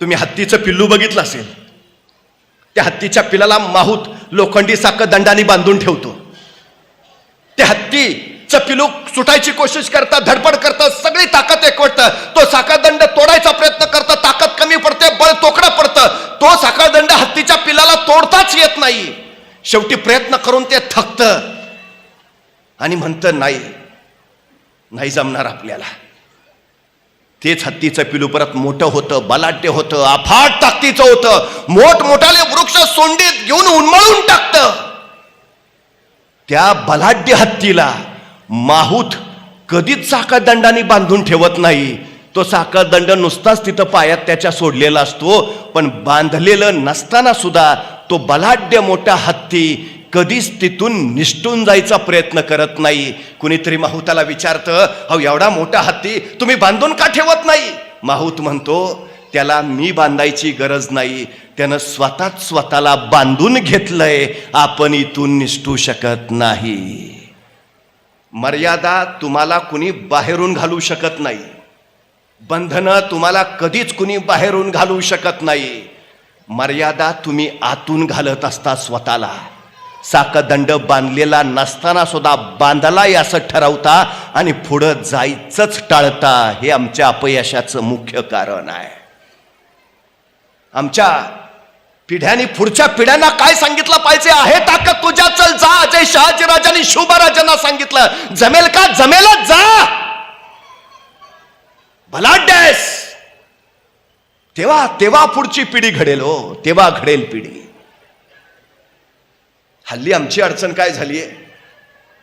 तुम्ही हत्तीचं पिल्लू बघितलं असेल. त्या हत्तीच्या पिलाला माहूत लोखंडी साखर दंडाने बांधून ठेवतो. ते हत्तीचं पिलू सुटायची कोशिश करतात धडपड करतात सगळी ताकद एकवटतं. तो साखरदंड तोडायचा प्रयत्न करतं ताकद कमी पडते बळ तोकडं पडतं. तो साखरदंड हत्तीच्या पिलाला तोडताच येत नाही. शेवटी प्रयत्न करून ते थकतं आणि म्हणतं नाही नाही जमणार आपल्याला. तेच हत्तीचं पिलू परत मोठं होतं बलाढ्य होतं अफाट ताकदीचं होतं. मोठमोठाले वृक्ष सोंडीत घेऊन उन्मळून टाकतं. त्या बलाढ्य हत्तीला माहूत कधीच साखरदंडाने बांधून ठेवत नाही. तो साखरदंड नुसताच तिथं पायात त्याच्या सोडलेला असतो पण बांधलेलं नसताना सुद्धा तो बलाढ्य मोठा हत्ती कधीच तिथून निष्ठून जायचा प्रयत्न करत नाही. कुणीतरी माहुताला विचारतं अहो एवढा मोठा हत्ती तुम्ही बांधून का ठेवत नाही? माहूत म्हणतो त्याला मी बांधायची गरज नाही. त्यानं स्वतःच स्वतःला बांधून घेतलंय. आपण इथून निष्ठू शकत नाही. मर्यादा तुम्हाला कुणी बाहेरून घालू शकत नाही. बंधनं तुम्हाला कधीच कुणी बाहेरून घालू शकत नाही. मर्यादा तुम्ही आतून घालत असता स्वतःला. साकदंड बांधलेला नसताना सुद्धा बांधलाय असं ठरवता आणि पुढं जायचंच टाळता हे आमच्या अपयशाचं मुख्य कारण आहे. आमच्या पिढ्याने पुढच्या पिढ्यांना काय सांगितलं पाहिजे आहे? ताकद तुझ्या चल जा. अजय शहाजीराजांनी शुभराजांना सांगितलं जमेल का? जमेलच जा. भलाड्यास तेव्हा तेव्हा पुढची पिढी घडेल हो. तेव्हा घडेल पिढी. हल्ली आमची अडचण काय झाली आहे